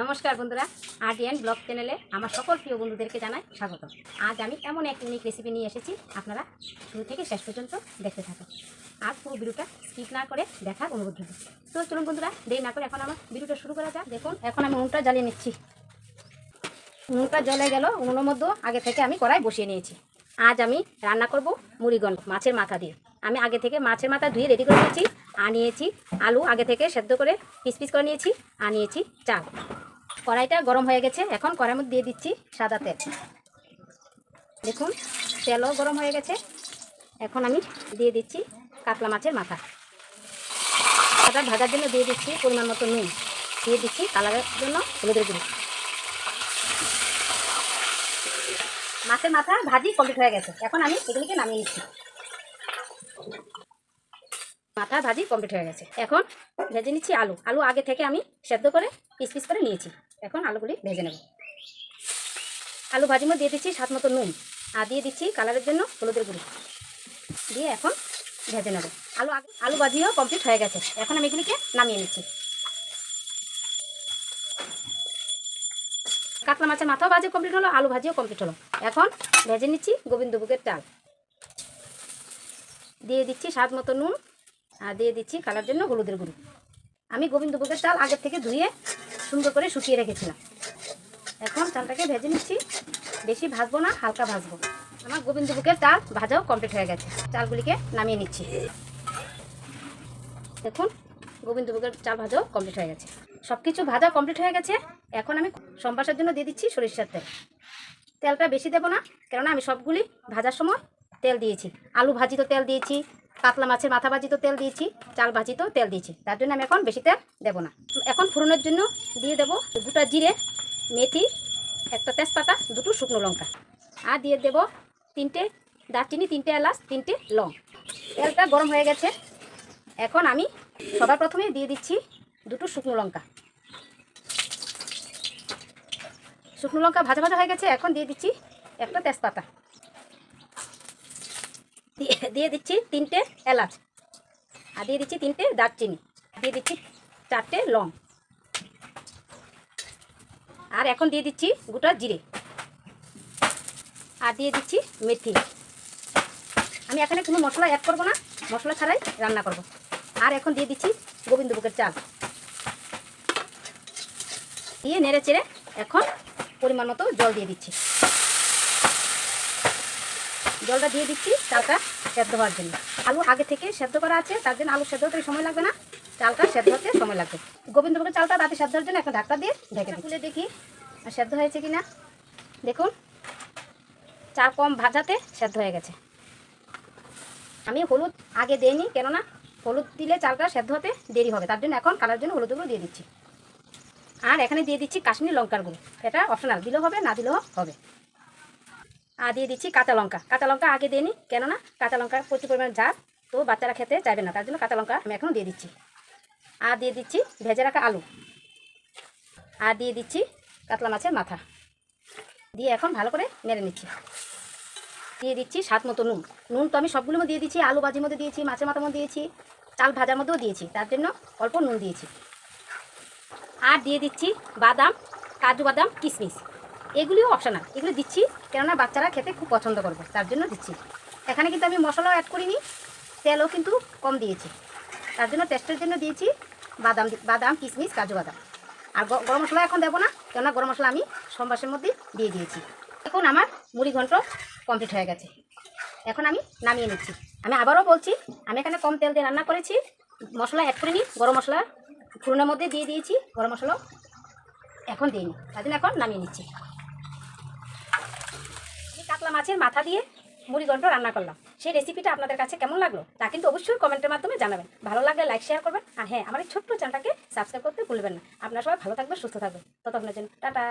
নমস্কার বন্ধুরা, আরডিএন ব্লগ চ্যানেলে আমার সকল প্রিয় বন্ধুদেরকে জানাই স্বাগত। আজ আমি এমন এক ইউনিক রেসিপি নিয়ে এসেছি, আপনারা শুরু থেকে শেষ পর্যন্ত দেখতে থাকুন। আর পুরো ভিডিওটা স্কিপ না করে দেখার অনুরোধ হবে তো চলুন বন্ধুরা, দেরি না করে এখন আমার ভিডিওটা শুরু করা যাক। দেখুন, এখন আমি উনুনটা জ্বালিয়ে নিচ্ছি। উনুনটা জ্বলে গেল, উনুনের মধ্যে আগে থেকে আমি কড়াই বসিয়ে নিয়েছি। আজ আমি রান্না করব মুড়িগন্ড মাছের মাথা দিয়ে। আমি আগে থেকে মাছের মাথা ধুয়ে রেডি করে নিয়েছি। আর নিয়েছি আলু আগে থেকে সেদ্ধ করে পিস পিস করে নিয়েছি। আর নিয়েছি চাল। কড়াইটা গরম হয়ে গেছে। এখন কড়াইয়ের মধ্যে দিয়ে দিচ্ছি সাদা তেল। দেখুন, তেলও গরম হয়ে গেছে। এখন আমি দিয়ে দিচ্ছি কাতলা মাছের মাথা। মাথা ভাজার জন্য দিয়ে দিচ্ছি পরিমাণ মতো নুন। দিয়ে দিচ্ছি কালারের জন্য হলুদের গুঁড়ো। মাছের মাথা ভাজি কমপ্লিট হয়ে গেছে। এখন আমি এগুলিকে নামিয়ে নিচ্ছি। মাথা ভাজি কমপ্লিট হয়ে গেছে। এখন ভেজে নিচ্ছি আলু। আলু আগে থেকে আমি সেদ্ধ করে পিস পিস করে নিয়েছি। এখন আলুগুলি ভেজে নেব। আলু ভাজির মধ্যে দিয়ে দিচ্ছি স্বাদ মতো নুন। আর দিয়ে দিচ্ছি কালারের জন্য হলুদের গুঁড়ি। দিয়ে এখন ভেজে নেব। আলু আলু ভাজিও কমপ্লিট হয়ে গেছে। এখন আমি এগুলিকে নামিয়ে নিচ্ছি। কাতলা মাছের মাথাও ভাজি কমপ্লিট হলো, আলু ভাজিও কমপ্লিট হলো। এখন ভেজে নিচ্ছি গোবিন্দভোগের চাল দিয়ে দিচ্ছি স্বাদ মতো নুন। আর দিয়ে দিচ্ছি কালার জন্য হলুদের গুঁড়ো। আমি গোবিন্দভোগের চাল আগের থেকে ধুয়ে সুন্দর করে শুকিয়ে রেখেছিলাম। এখন চালটাকে ভেজে নিচ্ছি। বেশি ভাজবো না, হালকা ভাজবো। আমার গোবিন্দভোগের চাল ভাজাও কমপ্লিট হয়ে গেছে। চালগুলিকে নামিয়ে নিচ্ছি। দেখুন, গোবিন্দভোগের চাল ভাজাও কমপ্লিট হয়ে গেছে। সব কিছু ভাজা কমপ্লিট হয়ে গেছে। এখন আমি সম্বাসের জন্য দিয়ে দিচ্ছি সরিষার তেল। তেলটা বেশি দেবো না, কেননা আমি সবগুলি ভাজার সময় তেল দিয়েছি। আলু ভাজি তো তেল দিয়েছি কাতলা মাছের মাথা তো তেল দিয়েছি চাল ভাজি তো তেল দিয়েছি। তার জন্য আমি এখন বেশি তেল দেবো না। এখন ফোড়নের জন্য দিয়ে দেবো দুটা জিরে, মেথি, একটা তেজপাতা, দুটো শুকনো লঙ্কা। আর দিয়ে দেবো তিনটে দারচিনি, তিনটে এলাচ, তিনটে লং। তেলটা গরম হয়ে গেছে। এখন আমি সবার প্রথমে দিয়ে দিচ্ছি দুটো শুকনো লঙ্কা। শুকনো লঙ্কা ভাজা ভাজা হয়ে গেছে। এখন দিয়ে দিচ্ছি একটা তেজপাতা। দিয়ে দিচ্ছি তিনটে এলাচ। আর দিয়ে দিচ্ছি তিনটে দারচিনি। দিয়ে দিচ্ছি চারটে লং। আর এখন দিয়ে দিচ্ছি গোটা জিরে। আর দিয়ে দিচ্ছি মেথি। আমি এখানে কোনো মশলা অ্যাড করব না, মশলা ছাড়াই রান্না করব। আর এখন দিয়ে দিচ্ছি গোবিন্দভোগের চাল। দিয়ে নেড়ে চেড়ে এখন পরিমাণ মতো জল দিয়ে দিচ্ছি। জলটা দিয়ে দিচ্ছি চালটা সেদ্ধ হওয়ার জন্য। আলু আগে থেকে সেদ্ধ করা আছে তার জন্য আলু সেদ্ধ হতে সময় লাগবে না চালটা সেদ্ধ হতে সময় লাগবে। গোবিন্দভোগের চালটা তাতে সেদ্ধ হওয়ার জন্য একটা ঢাকা দিয়ে ঢেকে। খুলে দেখি। আর সেদ্ধ হয়েছে কি না দেখুন চাল কম ভাজাতে সেদ্ধ হয়ে গেছে। আমি হলুদ আগে দিইনি কেননা হলুদ দিলে চালটা সেদ্ধ হতে দেরি হবে তার জন্য এখন কালার জন্য হলুদগুলো দিয়ে দিচ্ছি। আর এখানে দিয়ে দিচ্ছি কাশ্মীরি লঙ্কার গুঁড়ো এটা অপশনাল দিলেও হবে না দিলেও হবে। আর দিয়ে দিচ্ছি কাঁচা লঙ্কা। কাঁচা লঙ্কা আগে দিইনি কেননা কাঁচা লঙ্কা প্রচুর পরিমাণ ঝাল, তো বাচ্চারা খেতে চাইবে না, তার জন্য কাঁচা লঙ্কা আমি এখনও দিয়ে দিচ্ছি। আর দিয়ে দিচ্ছি ভেজে রাখা আলু। আর দিয়ে দিচ্ছি কাতলা মাছের মাথা। দিয়ে এখন ভালো করে নেড়ে নিচ্ছি। দিয়ে দিচ্ছি স্বাদ মতো নুন। নুন তো আমি সবগুলোর মধ্যে দিয়ে দিচ্ছি, আলু ভাজির মধ্যে দিয়েছি, মাছের মাথার মধ্যে দিয়েছি, চাল ভাজার মধ্যেও দিয়েছি, তার জন্য অল্প নুন দিয়েছি। আর দিয়ে দিচ্ছি বাদাম, কাজু বাদাম, কিশমিশ। এগুলিও অপশনাল এগুলো দিচ্ছি, কেননা বাচ্চারা খেতে খুব পছন্দ করবে, তার জন্য দিচ্ছি। এখানে কিন্তু আমি মশলাও অ্যাড করিনি, তেলও কিন্তু কম দিয়েছি। তার জন্য টেস্টের জন্য দিয়েছি বাদাম বাদাম কিশমিশ কাজু বাদাম। আর গরম মশলা এখন দেবো না, কেননা গরম মশলা আমি সম্বাসের মধ্যে দিয়ে দিয়েছি। এখন আমার মুড়ি ঘন্ট কমপ্লিট হয়ে গেছে। এখন আমি নামিয়ে নিচ্ছি। আমি আবারও বলছি, আমি এখানে কম তেল দিয়ে রান্না করেছি, মশলা অ্যাড করিনি, গরম মশলা ফুরনের মধ্যে দিয়ে দিয়েছি, গরম মশলাও এখন দিইনি। তার জন্য এখন নামিয়ে নিচ্ছি। কাতলা মাছের মাথা দিয়ে মুড়ি ঘন্ট রান্না করলাম। সেই রেসিপিটা আপনাদের কাছে কেমন লাগল তা কিন্তু অবশ্যই কমেন্টের মাধ্যমে জানাবেন। ভালো লাগলে লাইক শেয়ার করবেন। আর হ্যাঁ আমার এই ছোট্ট চ্যানেলটাকে সাবস্ক্রাইব করতে ভুলবেন না। আপনারা সবাই ভালো থাকবেন, সুস্থ থাকবেন। ততক্ষণের জন্য, টাটা।